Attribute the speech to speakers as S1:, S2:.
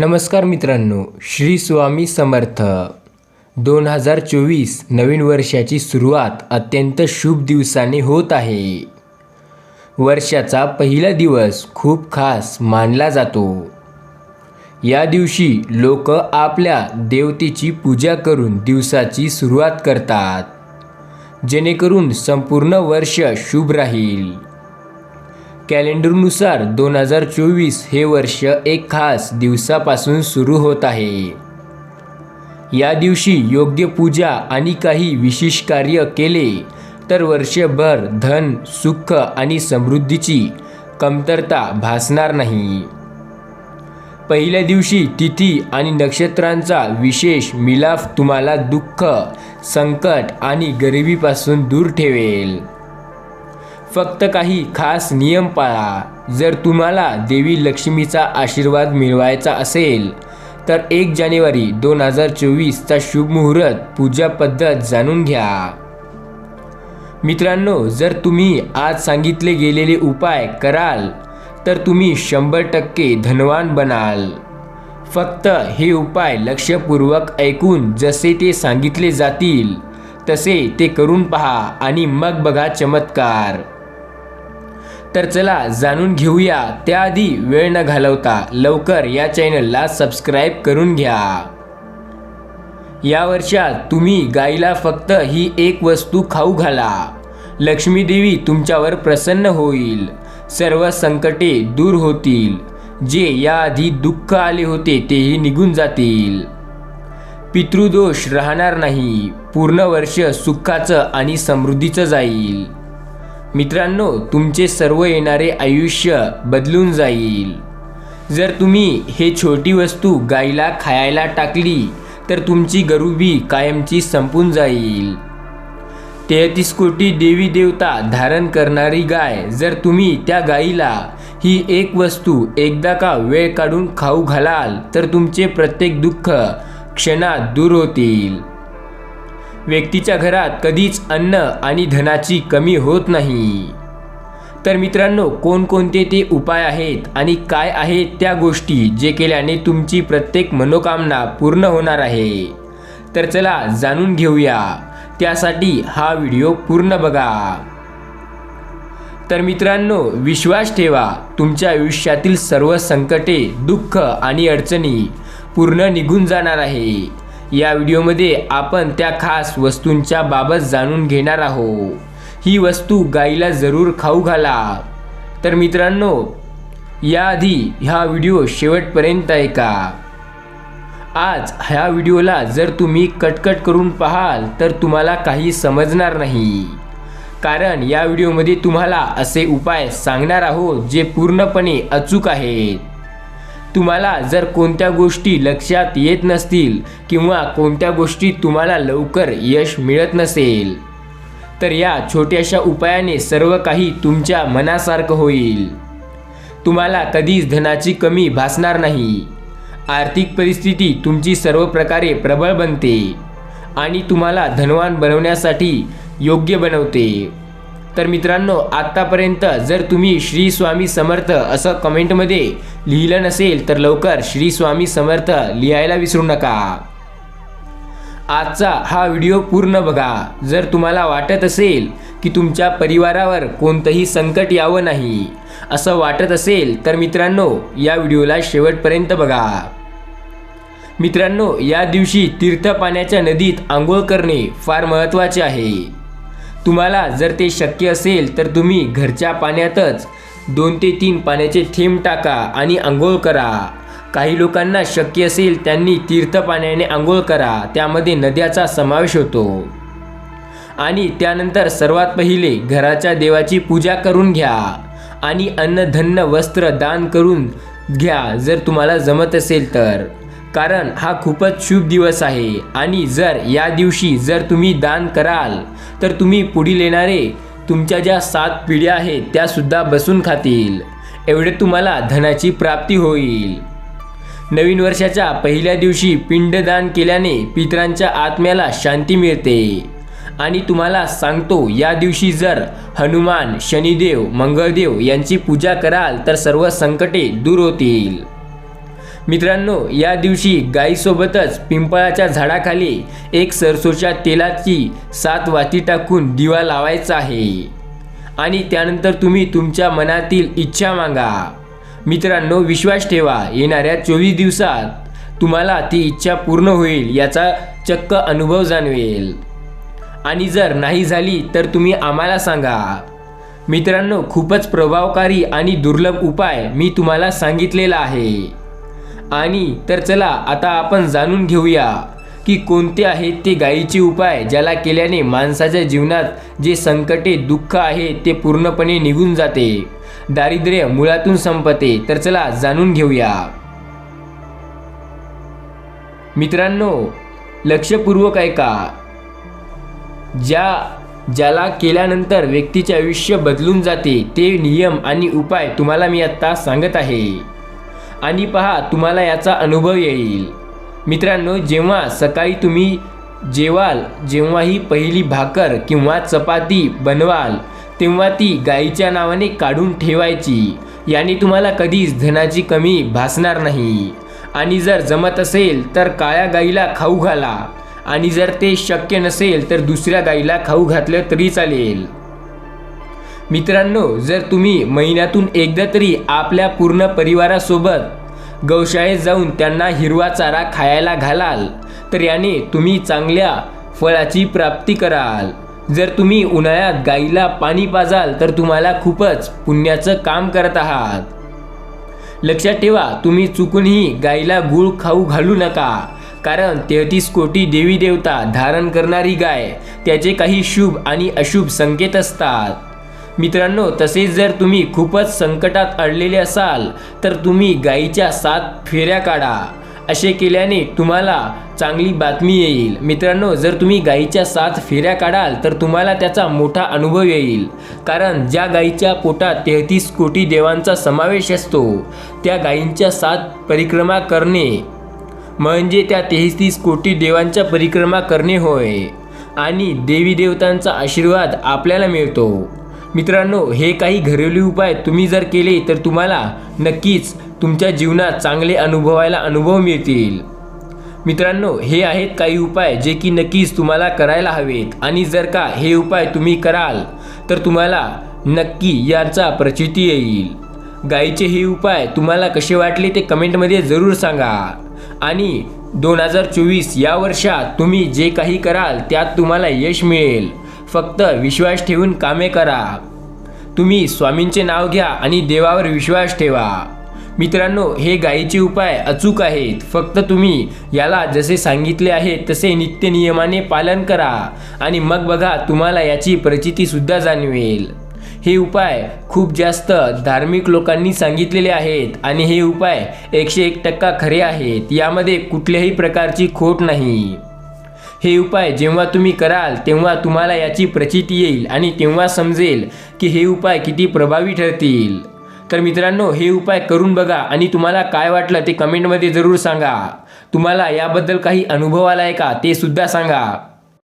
S1: नमस्कार मित्रांनो श्री स्वामी समर्थ. दोन हजार चोवीस नवीन वर्षाची सुरुवात अत्यंत शुभ दिवसाने होत आहे. वर्षाचा पहिला दिवस खूप खास मानला जातो. या दिवशी लोक आपल्या देवतेची पूजा करून दिवसाची सुरुवात करतात जेणेकरून संपूर्ण वर्ष शुभ राहील. कॅलेंडरनुसार दोन हजार चोवीस हे वर्ष एक खास दिवसापासून सुरू होत आहे. या दिवशी योग्य पूजा आणि काही विशेष कार्य केले तर वर्षभर धन सुख आणि समृद्धीची कमतरता भासणार नाही. पहिल्या दिवशी तिथी आणि नक्षत्रांचा विशेष मिलाफ तुम्हाला दुःख संकट आणि गरिबीपासून दूर ठेवेल. फक्त काही खास नियम पाळा. जर तुम्हाला देवी लक्ष्मीचा आशीर्वाद मिळवायचा असेल तर एक जानेवारी दोन हजार चोवीसचा शुभ मुहूर्त पूजा पद्धत जाणून घ्या. मित्रांनो जर तुम्ही आज सांगितले गेलेले उपाय कराल तर तुम्ही शंभर टक्के धनवान बनाल. फक्त हे उपाय लक्षपूर्वक ऐकून जसे ते सांगितले जातील तसे ते करून पहा आणि मग बघा चमत्कार. तर चला जाणून घेऊया. त्याआधी वेळ न घालवता लवकर या चॅनलला सबस्क्राईब करून घ्या. या वर्षात तुम्ही गाईला फक्त ही एक वस्तू खाऊ घाला. लक्ष्मीदेवी तुमच्यावर प्रसन्न होईल. सर्व संकटे दूर होतील. जे याआधी दुःख आले होते तेही निघून जातील. पितृदोष राहणार नाही. पूर्ण वर्ष सुखाचं आणि समृद्धीचं जाईल. मित्रांनो तुमचे सर्व येणारे आयुष्य बदलून जाईल. जर तुम्ही हे छोटी वस्तू गाईला खायला टाकली तर तुमची गरुबी कायमची संपून जाईल. तेहतीस कोटी देवी देवता धारण करणारी गाय जर तुम्ही त्या गाईला ही एक वस्तू एकदा का वेळ काढून खाऊ घालाल तर तुमचे प्रत्येक दुःख क्षणात दूर होतील. व्यक्तीच्या घरात कधीच अन्न आणि धनाची कमी होत नाही. तर मित्रांनो कोणकोणते ते उपाय आहेत आणि काय आहेत त्या गोष्टी जे केल्याने तुमची प्रत्येक मनोकामना पूर्ण होणार आहे? तर चला जाणून घेऊया. त्यासाठी हा व्हिडिओ पूर्ण बघा. तर मित्रांनो विश्वास ठेवा. तुमच्या आयुष्यातील सर्व संकटे दुःख आणि अडचणी पूर्ण निघून जाणार आहे. या व्हिडिओमध्ये आपण त्या खास वस्तूंच्या बाबत जाणून घेणार आहोत. ही वस्तू गाईला जरूर खाऊ घाला. तर मित्रांनो याआधी हा व्हिडिओ शेवटपर्यंत ऐका. आज ह्या व्हिडिओला जर तुम्ही कटकट करून पाहाल तर तुम्हाला काही समजणार नाही. कारण या व्हिडिओमध्ये तुम्हाला असे उपाय सांगणार आहोत जे पूर्णपणे अचूक आहेत. तुम्हाला जर कोणत्या गोष्टी लक्षात येत नसतील किंवा कोणत्या गोष्टी तुम्हाला लवकर यश मिळत नसेल तर या छोट्याशा उपायाने सर्व काही तुमच्या मनासारखं होईल. तुम्हाला कधीच धनाची कमी भासणार नाही. आर्थिक परिस्थिती तुमची सर्व प्रकारे प्रबळ बनते आणि तुम्हाला धनवान बनवण्यासाठी योग्य बनवते. तर मित्रांनो आत्तापर्यंत जर तुम्ही श्री स्वामी समर्थ असं कमेंटमध्ये लिहिलं नसेल तर लवकर श्री स्वामी समर्थ लिहायला विसरू नका. आजचा हा व्हिडिओ पूर्ण बघा. जर तुम्हाला वाटत असेल की तुमच्या परिवारावर कोणतंही संकट यावं नाही असं वाटत असेल तर मित्रांनो या व्हिडिओला शेवटपर्यंत बघा. मित्रांनो या दिवशी तीर्थ पाण्याच्या नदीत आंघोळ करणे फार महत्त्वाचे आहे. तुम्हाला जर ते शक्य असेल तर तुम्ही घरच्या पाण्यातच दोन ते तीन पाण्याचे थेंब टाका आणि आंघोळ करा. काही लोकांना शक्य असेल त्यांनी तीर्थ पाण्याने आंघोळ करा त्यामध्ये नद्याचा समावेश होतो. आणि त्यानंतर सर्वात पहिले घराच्या देवाची पूजा करून घ्या आणि अन्नधन्न वस्त्र दान करून घ्या जर तुम्हाला जमत असेल तर. कारण हा खूपच शुभ दिवस आहे. आणि जर या दिवशी जर तुम्ही दान कराल तर तुम्ही पुढील येणारे तुमच्या ज्या सात पिढ्या आहेत त्यासुद्धा बसून खातील. एवढे तुम्हाला धनाची प्राप्ती होईल. नवीन वर्षाच्या पहिल्या दिवशी पिंडदान केल्याने पितरांच्या आत्म्याला शांती मिळते. आणि तुम्हाला सांगतो या दिवशी जर हनुमान शनिदेव मंगळदेव यांची पूजा कराल तर सर्व संकटे दूर होतील. मित्रांनो या दिवशी गाईसोबतच पिंपळाच्या झाडाखाली एक सरसोच्या तेलाची सात वाती टाकून दिवा लावायचा आहे. आणि त्यानंतर तुम्ही तुमच्या मनातील इच्छा मागा. मित्रांनो विश्वास ठेवा येणाऱ्या चोवीस दिवसात तुम्हाला ती इच्छा पूर्ण होईल याचा चक्क अनुभव जाणवेल. आणि जर नाही झाली तर तुम्ही आम्हाला सांगा. मित्रांनो खूपच प्रभावकारी आणि दुर्लभ उपाय मी तुम्हाला सांगितलेला आहे. आणि तर चला आता आपण जाणून घेऊया की कोणते आहेत ते गायीचे उपाय ज्याला केल्याने माणसाच्या जीवनात जे संकटे दुःख आहे ते पूर्णपणे निघून जाते. दारिद्र्य मुळातून संपते. तर चला जाणून घेऊया. मित्रांनो लक्षपूर्वक ऐका. ज्या ज्याला केल्यानंतर व्यक्तीचे आयुष्य बदलून जाते ते नियम आणि उपाय तुम्हाला मी आत्ता सांगत आहे. आणि पहा तुम्हाला याचा अनुभव येईल. मित्रांनो जेव्हा सकाळी तुम्ही जेवाल जेव्हा ही पहिली भाकर किंवा चपाती बनवाल तेव्हा ती गाईच्या नावाने काढून ठेवायची. याने तुम्हाला कधीच धनाची कमी भासणार नाही. आणि जर जमत असेल तर काळ्या गाईला खाऊ घाला. आणि जर ते शक्य नसेल तर दुसऱ्या गाईला खाऊ घातलं तरी चालेल. मित्रांनो जर तुम्ही महिन्यातून एकदा तरी आपल्या पूर्ण परिवारासोबत गौशाळेत जाऊन त्यांना हिरवा चारा खायला घालाल तर याने तुम्ही चांगल्या फळाची प्राप्ती कराल. जर तुम्ही उन्हाळ्यात गाईला पाणी पाजाल तर तुम्हाला खूपच पुण्याचं काम करत आहात. लक्षात ठेवा तुम्ही चुकूनही गाईला गूळ खाऊ घालू नका कारण तेहतीस कोटी देवी देवता धारण करणारी गाय त्याचे काही शुभ आणि अशुभ संकेत असतात. मित्रांनो तसेच जर तुम्ही खूपच संकटात अडलेले असाल तर तुम्ही गाईच्या सात फेऱ्या काढा. असे केल्याने तुम्हाला चांगली बातमी येईल. मित्रांनो जर तुम्ही गाईच्या सात फेऱ्या काढाल तर तुम्हाला त्याचा मोठा अनुभव येईल. कारण ज्या गाईच्या पोटात तेहतीस कोटी देवांचा समावेश असतो त्या गायींच्या सात परिक्रमा करणे म्हणजे त्या तेहतीस कोटी देवांच्या परिक्रमा करणे होय. आणि देवी देवतांचा आशीर्वाद आपल्याला मिळतो. मित्रांनो हे काही घरेलू उपाय तुम्ही जर केले तर तुम्हाला नक्कीच तुमच्या जीवनात चांगले अनुभवायला अनुभव मिळतील. मित्रांनो हे आहेत काही उपाय जे की नक्कीच तुम्हाला करायला हवेत. आणि जर का हे उपाय तुम्ही कराल तर तुम्हाला नक्की याचा प्रचिती येईल. गाईचे हे उपाय तुम्हाला कसे वाटले ते कमेंटमध्ये जरूर सांगा. आणि दोन हजार चोवीस या वर्षात तुम्ही जे काही कराल त्यात तुम्हाला यश मिळेल. फक्त विश्वास ठेवून कामे करा. तुम्ही स्वामींचे नाव घ्या आणि देवावर विश्वास ठेवा. मित्रांनो हे गायीचे उपाय अचूक आहेत. फक्त तुम्ही याला जसे सांगितले आहे तसे नित्य नियमाने पालन करा आणि मग बघा तुम्हाला याची प्रचितीसुद्धा जाणवेल. हे उपाय खूप जास्त धार्मिक लोकांनी सांगितलेले आहेत आणि हे उपाय एकशे एक टक्का खरे आहेत. यामध्ये कुठल्याही प्रकारची खोट नाही. हे उपाय जेव्हा तुम्ही कराल तेव्हा तुम्हाला याची प्रचिती येईल आणि तेव्हा समजेल की हे उपाय किती प्रभावी ठरतील. तर मित्रांनो हे उपाय करून बघा आणि तुम्हाला काय वाटलं ते कमेंटमध्ये जरूर सांगा. तुम्हाला याबद्दल काही अनुभव आला आहे का ते सुद्धा सांगा.